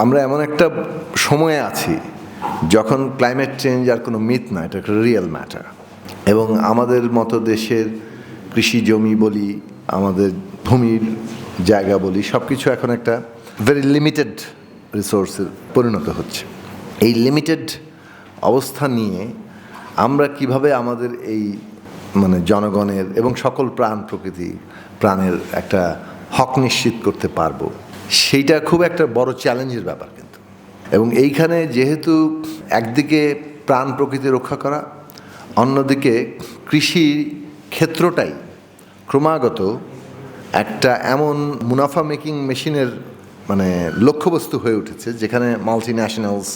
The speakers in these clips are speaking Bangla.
আমরা এমন একটা সময়ে আছি যখন ক্লাইমেট চেঞ্জ আর কোনো মিথ না, এটা একটা রিয়েল ম্যাটার এবং আমাদের মতো দেশের কৃষি জমি বলি, আমাদের ভূমির জায়গা বলি সব কিছু এখন একটা ভেরি লিমিটেড রিসোর্সে পরিণত হচ্ছে। এই লিমিটেড অবস্থা নিয়ে আমরা কীভাবে আমাদের এই মানে জনগণের এবং সকল প্রাণ প্রকৃতি প্রাণের একটা হক নিশ্চিত করতে পারব সেইটা খুব একটা বড় চ্যালেঞ্জের ব্যাপার কিন্তু। এবং এইখানে যেহেতু একদিকে প্রাণ প্রকৃতি রক্ষা করা, অন্যদিকে কৃষি ক্ষেত্রটাই ক্রমাগত একটা এমন মুনাফা মেকিং মেশিনের মানে লক্ষ্যবস্তু হয়ে উঠেছে, যেখানে multinationals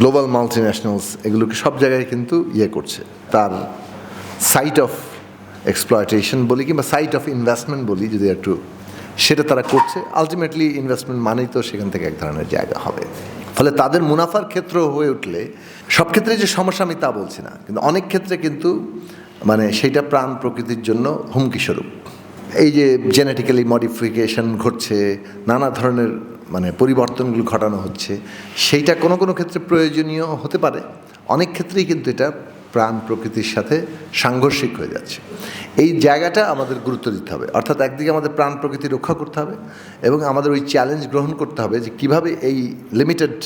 global multinationals এগুলোকে সব জায়গায় কিন্তু ইয়ে করছে। তার সাইট অফ এক্সপ্লয়টেশন বলি কিংবা সাইট অফ ইনভেস্টমেন্ট বলি যদি একটু সেটা তারা করছে। আলটিমেটলি ইনভেস্টমেন্ট মানেই তো সেখান থেকে এক ধরনের জায়গা হবে। ফলে তাদের মুনাফার ক্ষেত্র হয়ে উঠলে সব ক্ষেত্রে যে সমস্যা আমি তা বলছি না, কিন্তু অনেক ক্ষেত্রে কিন্তু মানে সেইটা প্রাণ প্রকৃতির জন্য হুমকিস্বরূপ এই যে জেনেটিক্যালি মডিফিকেশন ঘটছে, নানা ধরনের মানে পরিবর্তনগুলো ঘটানো হচ্ছে, সেইটা কোনো কোনো ক্ষেত্রে প্রয়োজনীয় হতে পারে। অনেক ক্ষেত্রেই কিন্তু এটা প্রাণ প্রকৃতির সাথে সাংঘর্ষিক হয়ে যাচ্ছে। এই জায়গাটা আমাদের গুরুত্ব দিতে হবে। অর্থাৎ একদিকে আমাদের প্রাণ প্রকৃতি রক্ষা করতে হবে এবং আমাদের ওই চ্যালেঞ্জ গ্রহণ করতে হবে যে কীভাবে এই লিমিটেড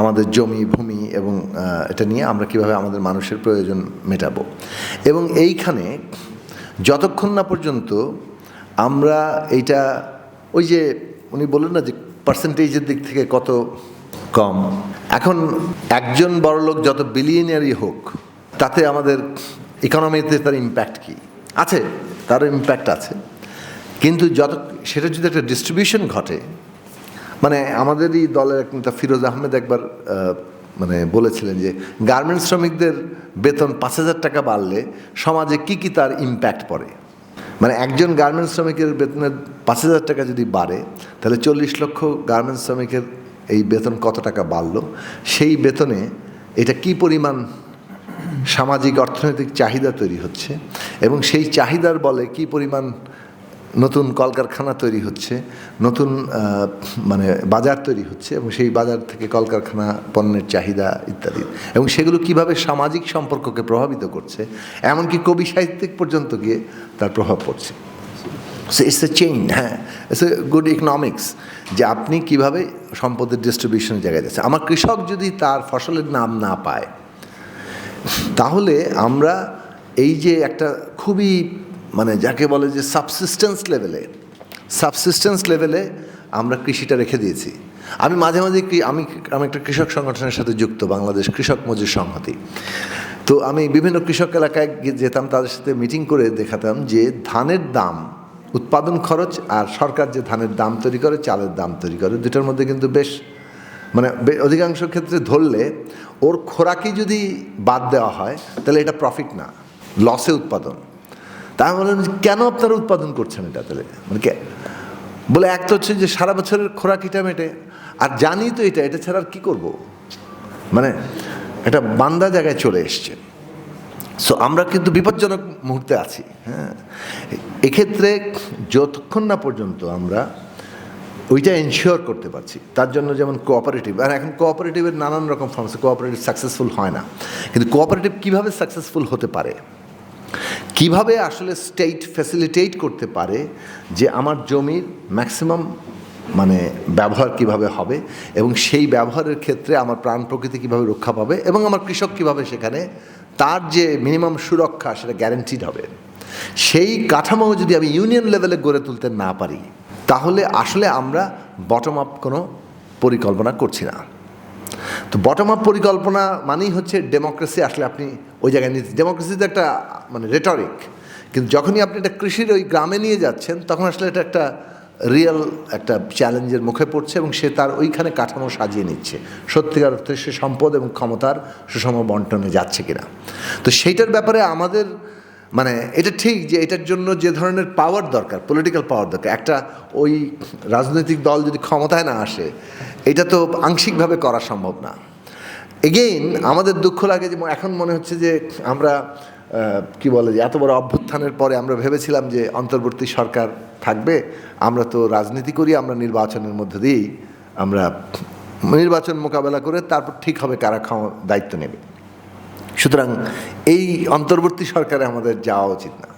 আমাদের জমি, ভূমি এবং এটা নিয়ে আমরা কীভাবে আমাদের মানুষের প্রয়োজন মেটাবো। এবং এইখানে যতক্ষণ না পর্যন্ত আমরা এইটা, ওই যে উনি বললেন না যে পার্সেন্টেজের দিক থেকে কত কম। এখন একজন বড়লোক যত বিলিয়নিয়ারই হোক তাতে আমাদের ইকোনমিতে তার ইম্প্যাক্ট কি? আছে, তারও ইম্প্যাক্ট আছে। কিন্তু যত, সেটা যদি একটা ডিস্ট্রিবিউশন ঘটে মানে আমাদেরই দলের এক নেতা ফিরোজ আহমেদ একবার মানে বলেছিলেন যে গার্মেন্টস শ্রমিকদের বেতন পাঁচ হাজার টাকা বাড়লে সমাজে কি কি তার ইম্প্যাক্ট পড়ে? মানে একজন গার্মেন্টস শ্রমিকের বেতনের পাঁচ হাজার টাকা যদি বাড়ে, তাহলে চল্লিশ লক্ষ গার্মেন্টস শ্রমিকের এই বেতন কত টাকা বাড়লো? সেই বেতনে এটা কি পরিমাণ সামাজিক অর্থনৈতিক চাহিদা তৈরি হচ্ছে এবং সেই চাহিদার বলে কি পরিমাণ নতুন কলকারখানা তৈরি হচ্ছে, নতুন মানে বাজার তৈরি হচ্ছে এবং সেই বাজার থেকে কলকারখানা, পণ্যের চাহিদা ইত্যাদি এবং সেগুলো কীভাবে সামাজিক সম্পর্ককে প্রভাবিত করছে, এমনকি কবি সাহিত্যিক পর্যন্ত গিয়ে তার প্রভাব পড়ছে। সো ইটস এ চেইন হ্যাঁ ইটস এ গুড ইকোনমিক্স যে আপনি কীভাবে সম্পদের ডিস্ট্রিবিউশনের জায়গায় যাচ্ছে আমার কৃষক যদি তার ফসলের নাম না পায় তাহলে আমরা এই যে একটা খুবই মানে যাকে বলে যে সাবসিস্টেন্স লেভেলে সাবসিস্টেন্স লেভেলে আমরা কৃষিটা রেখে দিয়েছি। আমি মাঝে মাঝে আমি আমি একটা কৃষক সংগঠনের সাথে যুক্ত, বাংলাদেশ কৃষক মজুর সংহতি। তো আমি বিভিন্ন কৃষক এলাকায় যেতাম, তাদের সাথে মিটিং করে দেখাতাম যে ধানের দাম, উৎপাদন খরচ আর সরকার যে ধানের দাম তৈরি করে, চালের দাম তৈরি করে, দুটার মধ্যে কিন্তু বেশ মানে অধিকাংশ ক্ষেত্রে ধরলে ওর খোরাকি যদি বাদ দেওয়া হয়, তাহলে এটা প্রফিট না লসে উৎপাদন। তা বললাম কেন আপনারা উৎপাদন করছেন এটা তাহলে? মানে কে বলে এক তো হচ্ছে যে সারা বছরের খোরাকিটা মেটে, আর জানি তো এটা এটা ছাড়া আর কী করব? মানে এটা বান্দা জায়গায় চলে এসছে। সো আমরা কিন্তু বিপজ্জনক মুহূর্তে আছি হ্যাঁ? এক্ষেত্রে যতক্ষণ না পর্যন্ত আমরা ওইটা এনশিওর করতে পারছি। তার জন্য যেমন কোঅপারেটিভ আর এখন কোঅপারেটিভের নানান রকম ফর্ম আছে কোঅপারেটিভ সাকসেসফুল হয় না। কিন্তু কোঅপারেটিভ কীভাবে সাকসেসফুল হতে পারে? কীভাবে আসলে স্টেট ফ্যাসিলিটেট করতে পারে যে আমার জমির ম্যাক্সিমাম মানে ব্যবহার কীভাবে হবে এবং সেই ব্যবহারের ক্ষেত্রে আমার প্রাণ প্রকৃতি কীভাবে রক্ষা পাবে এবং আমার কৃষক কীভাবে সেখানে তার যে মিনিমাম সুরক্ষা সেটা গ্যারেন্টিড হবে। সেই কাঠামো যদি আমি ইউনিয়ন লেভেলে গড়ে তুলতে না পারি তাহলে আসলে আমরা বটম আপ কোনো পরিকল্পনা করছি না। তো বটম আপ পরিকল্পনা মানেই হচ্ছে ডেমোক্রেসি আসলে আপনি ওই জায়গায় নিতে ডেমোক্রেসি তো একটা মানে রেটরিক কিন্তু যখনই আপনি এটা কৃষির ওই গ্রামে নিয়ে যাচ্ছেন, তখন আসলে এটা একটা রিয়েল একটা চ্যালেঞ্জের মুখে পড়ছে এবং সে তার ওইখানে কাঠামো সাজিয়ে নিচ্ছে। সত্যিকার অর্থে সে সম্পদ এবং ক্ষমতার সুষম বন্টনে যাচ্ছে কিনা। তো সেইটার ব্যাপারে আমাদের মানে এটা ঠিক যে এটার জন্য যে ধরনের পাওয়ার দরকার পলিটিক্যাল পাওয়ার দরকার। একটা ওই রাজনৈতিক দল যদি ক্ষমতায় না আসে, এটা তো আংশিকভাবে করা সম্ভব না। এগেইন আমাদের দুঃখ লাগে যে এখন মনে হচ্ছে যে আমরা কি বলে যে, এত বড় অভ্যুত্থানের পরে আমরা ভেবেছিলাম যে অন্তর্বর্তী সরকার থাকবে, আমরা তো রাজনীতি করি, আমরা নির্বাচনের মধ্য দিয়েই আমরা নির্বাচন মোকাবেলা করে তারপর ঠিক হবে কারা দায়িত্ব নেবে। সুতরাং এই অন্তর্বর্তী সরকারে আমাদের যাওয়া উচিত না।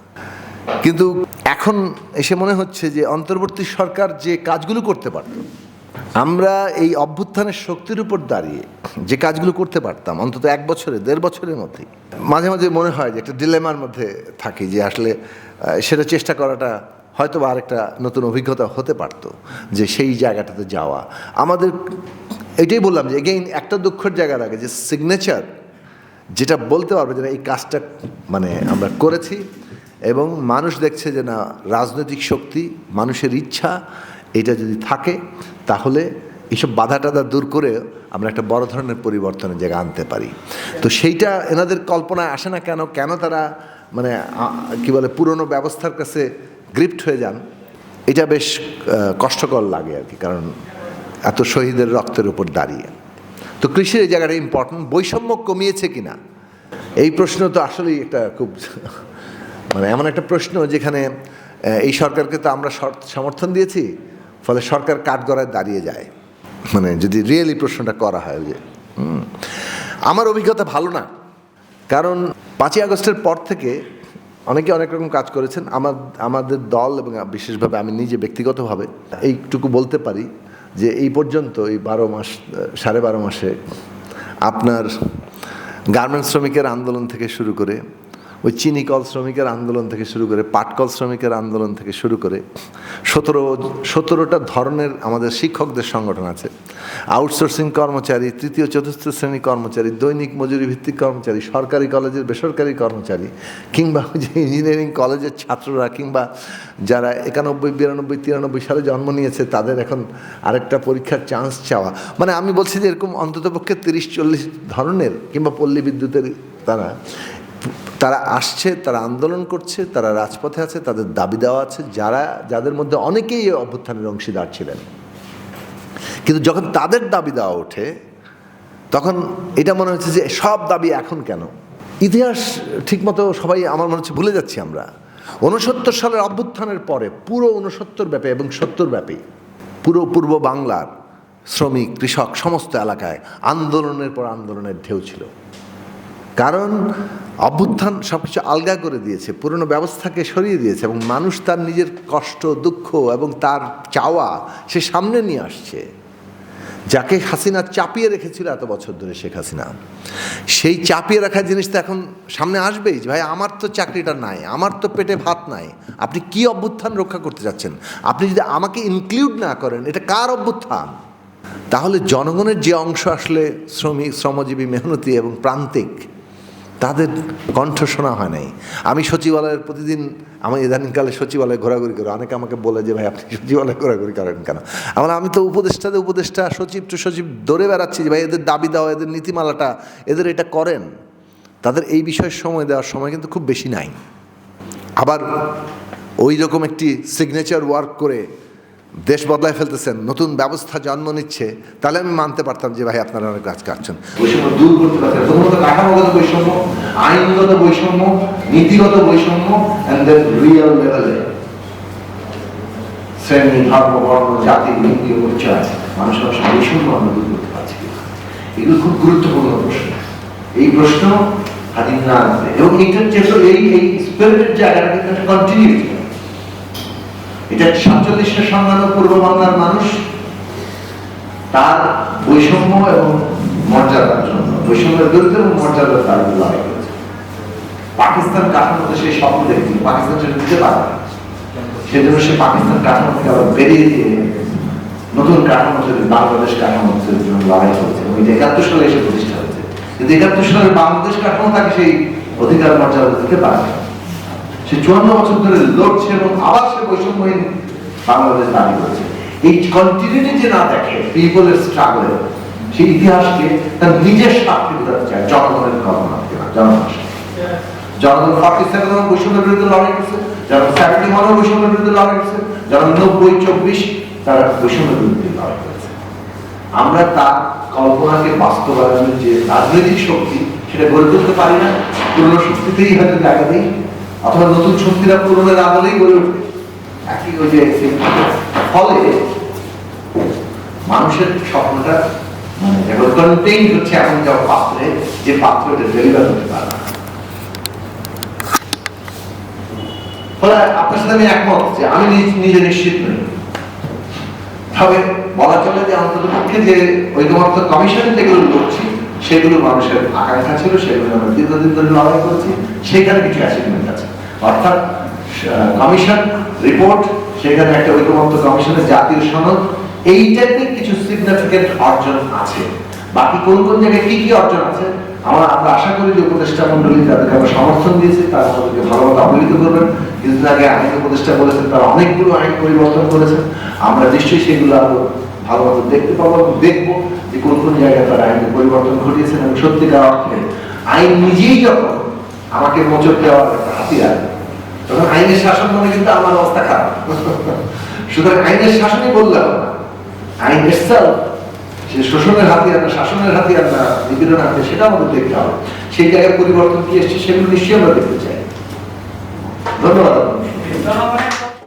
কিন্তু এখন এসে মনে হচ্ছে যে অন্তর্বর্তী সরকার যে কাজগুলো করতে পারত, আমরা এই অভ্যুত্থানের শক্তির উপর দাঁড়িয়ে যে কাজগুলো করতে পারতাম, অন্তত এক বছরে, দেড় বছরের মধ্যেই, মাঝে মাঝে মনে হয় যে একটা ডিলেমার মধ্যে থাকি যে আসলে সেটা চেষ্টা করাটা হয়তো বা আরেকটা নতুন অভিজ্ঞতা হতে পারতো যে সেই জায়গাটাতে যাওয়া। আমাদের, এটাই বললাম যে এগেইন একটা দুঃখের জায়গা লাগে যে সিগনেচার যেটা বলতে পারবে যে না, এই কাজটা মানে আমরা করেছি এবং মানুষ দেখছে যে না রাজনৈতিক শক্তি মানুষের ইচ্ছা এটা যদি থাকে তাহলে এইসব বাধা টাধা দূর করে আমরা একটা বড় ধরনের পরিবর্তনের জায়গা আনতে পারি। তো সেইটা এনাদের কল্পনায় আসে না কেন? কেন তারা মানে কি বলে পুরনো ব্যবস্থার কাছে গ্রিপ্ট হয়ে যান? এটা বেশ কষ্টকর লাগে আর কি কারণ এত শহীদের রক্তের উপর দাঁড়িয়ে। তো কৃষির এই জায়গাটা ইম্পর্টেন্ট বৈষম্য কমিয়েছে কিনা? এই প্রশ্ন তো আসলেই একটা খুব মানে এমন একটা প্রশ্ন যেখানে এই সরকারকে তো আমরা সমর্থন দিয়েছি, ফলে সরকার কাঠগড়ায় দাঁড়িয়ে যায়। মানে যদি রিয়েলি প্রশ্নটা করা হয় যে। আমার অভিজ্ঞতা ভালো না। কারণ পাঁচই আগস্টের পর থেকে অনেকে অনেক রকম কাজ করেছেন। আমার, আমাদের দল এবং বিশেষভাবে আমি নিজে ব্যক্তিগতভাবে এইটুকু বলতে পারি যে এই পর্যন্ত এই বারো মাস, সাড়ে বারো মাসে আপনার গার্মেন্টস শ্রমিকের আন্দোলন থেকে শুরু করে, ওই চিনি কল শ্রমিকের আন্দোলন থেকে শুরু করে পাটকল শ্রমিকের আন্দোলন থেকে শুরু করে, সতেরো, সতেরোটা ধরনের আমাদের শিক্ষকদের সংগঠন আছে। আউটসোর্সিং কর্মচারী, তৃতীয়, চতুর্থ শ্রেণি কর্মচারী, দৈনিক মজুরি ভিত্তিক কর্মচারী, সরকারি কলেজের বেসরকারি কর্মচারী, কিংবা যে ইঞ্জিনিয়ারিং কলেজের ছাত্ররা, কিংবা যারা একানব্বই, বিরানব্বই, তিরানব্বই সালে জন্ম নিয়েছে, তাদের এখন আরেকটা পরীক্ষার চান্স চাওয়া। মানে আমি বলছি যে এরকম অন্ততপক্ষে তিরিশ, চল্লিশ ধরনের, কিংবা পল্লী বিদ্যুতের তারা তারা আসছে, তারা আন্দোলন করছে, তারা রাজপথে আছে, তাদের দাবি দেওয়া আছে, যারা, যাদের মধ্যে অনেকেই অভ্যুত্থানের অংশীদার ছিলেন। কিন্তু যখন তাদের দাবি দেওয়া ওঠে, তখন এটা মনে হচ্ছে যে সব দাবি এখন কেন? ইতিহাস ঠিকমতো সবাই আমার মনে হচ্ছে ভুলে যাচ্ছি আমরা। ঊনসত্তর সালের অভ্যুত্থানের পরে পুরো ঊনসত্তর ব্যাপী এবং সত্তর ব্যাপী, পুরো পূর্ব বাংলার শ্রমিক, কৃষক সমস্ত এলাকায় আন্দোলনের পর আন্দোলনের ঢেউ ছিল। কারণ অভ্যুত্থান সব কিছু আলগা করে দিয়েছে, পুরনো ব্যবস্থাকে সরিয়ে দিয়েছে এবং মানুষ তার নিজের কষ্ট, দুঃখ এবং তার চাওয়া সে সামনে নিয়ে আসছে। যাকে হাসিনা চাপিয়ে রেখেছিল এত বছর ধরে শেখ হাসিনা, সেই চাপিয়ে রাখা জিনিসটা এখন সামনে আসবেই ভাই, আমার তো চাকরিটা নাই, আমার তো পেটে ভাত নাই, আপনি কি অভ্যুত্থান রক্ষা করতে যাচ্ছেন? আপনি যদি আমাকে ইনক্লুড না করেন, এটা কার অভ্যুত্থান? তাহলে জনগণের যে অংশ আসলে শ্রমিক, শ্রমজীবী, মেহনতি এবং প্রান্তিক তাদের কণ্ঠ শোনা হয় নাই। আমি সচিবালয়ের প্রতিদিন, আমি ইদানিংকালে সচিবালয়ে ঘোরাঘুরি করি। অনেকে আমাকে বলে যে, ভাই, আপনি সচিবালয়ে ঘোরাঘুরি করেন কেন? আমার আমি তো উপদেষ্টাতে উপদেষ্টা, সচিব টু সচিব দৌড়ে বেড়াচ্ছি যে, ভাই, এদের দাবি দেওয়া এদের নীতিমালাটা, এদের এটা করেন। তাদের এই বিষয়ে সময় দেওয়ার সময় কিন্তু খুব বেশি নাই। আবার ওই রকম একটি সিগনেচার ওয়ার্ক করে দেশ বদলায় ফেলতেছেন, নতুন ব্যবস্থা জন্ম নিচ্ছে, তাহলে আমি মানতে পারতাম যে ভাই আপনারা অনেক কাজ কাটছেন। এগুলো খুব গুরুত্বপূর্ণ এই প্রশ্ন এবং যেহেতু এই এই স্পিরিটের জায়গাটা কিন্তু এটা সাতচল্লিশের সংগ্রাম পূর্ব বাংলার মানুষ, তার বৈষম্য এবং মর্যাদার জন্য, বৈষম্যের বিরুদ্ধে এবং মর্যাদার তার লড়াই পাকিস্তান কাঠামোতে সেই স্বপ্ন দেখছিল পাকিস্তান সেটা দিতে পারে, সেজন্য সে পাকিস্তান কাঠামো থেকে আবার বেরিয়ে দিয়ে নতুন কাঠামো তৈরি, বাংলাদেশ কাঠামো জন্য লড়াই করেছে। এবং একাত্তর সালে এসে প্রতিষ্ঠা হয়েছে। কিন্তু একাত্তর সালে বাংলাদেশ কাঠামো তাকে সেই অধিকার মর্যাদা দিতে পারে। সে চুয়ান্ন বছর ধরে লড়ছে এবং আবার সে বৈষম্যহীন বাংলাদেশ দাবি করেছে। এই কন্টিনিউটি যে না দেখে পিপলের স্ট্রাগলে ইতিহাসকে তার নিজের বোঝাতে চায়, জনগণের জনগণ সেভেন বৈষম্যের বিরুদ্ধে লড়াই করছে যারা বৈষম্যের বিরুদ্ধে লড়াই করছে যারা নব্বই, চব্বিশ, তারা বৈষম্যের বিরুদ্ধে লড়াই করেছে। আমরা তার কল্পনাকে বাস্তবায়নের যে রাজনৈতিক শক্তি, সেটা গড়ে তুলতে পারি না, পুরনো শক্তিতেই হয়তো দেখা দিই অথবা নতুন শক্তিরা পুরনের আদলেই গড়ে উঠবে। একই যে ফলে মানুষের স্বপ্নটা এখন কন্টেইন হচ্ছে এমন একটা পাত্রে, যে পাত্রটা ডেলিভার হতে পারে। ফলে আপনার সাথে আমি একমত যে আমি নিজ- নিশ্চিত নই। তবে বলা চলে যে অন্তত পক্ষে যে কমিশন যেগুলো করছি, সেগুলো মানুষের আকাঙ্ক্ষা ছিল, সেগুলো আমরা দীর্ঘদিন ধরে লড়াই করছি, সেখানে কিছু অ্যাচিভমেন্ট আছে। অর্থাৎ কমিশন রিপোর্ট সেখানে একটা ঐকমত্য কমিশনের জাতীয় সনদ, এই টাইপের কিছু সিগনিফিকেন্ট অর্জন আছে। বাকি কোন কোন জায়গায় কি কি অর্জন আছে? আমরা আমরা আশা করি যে উপদেষ্টা মন্ডলী তাদেরকে আমরা সমর্থন দিয়েছি, তারা আমাদেরকে ভালো মতো অবহিত করবেন। কিছুদিন আগে আইন উপদেষ্টা বলেছেন, তারা অনেকগুলো আইন পরিবর্তন করেছেন। আমরা নিশ্চয়ই সেগুলো আরও ভালো মতো দেখতে পাবো এবং দেখব যে কোন কোন জায়গায় তারা আইনে পরিবর্তন ঘটিয়েছেন এবং সত্যিকার অর্থে আইন নিজেই যখন আমাকে মোচক দেওয়ার একটা হাতিয়ার তখন আইনের শাসন মানে কিন্তু আমার অবস্থা খারাপ। সুতরাং আইনের শাসনই বললাম আইন itself, সে শোষণের হাতিয়ার না, শাসনের হাতিয়ার না নিপীড়ন হাতিয়ার, সেটা আমাদের দেখতে হবে। সেই জায়গায় পরিবর্তন কি এসছে, সেগুলো নিশ্চয়ই আমরা দেখতে চাই। ধন্যবাদ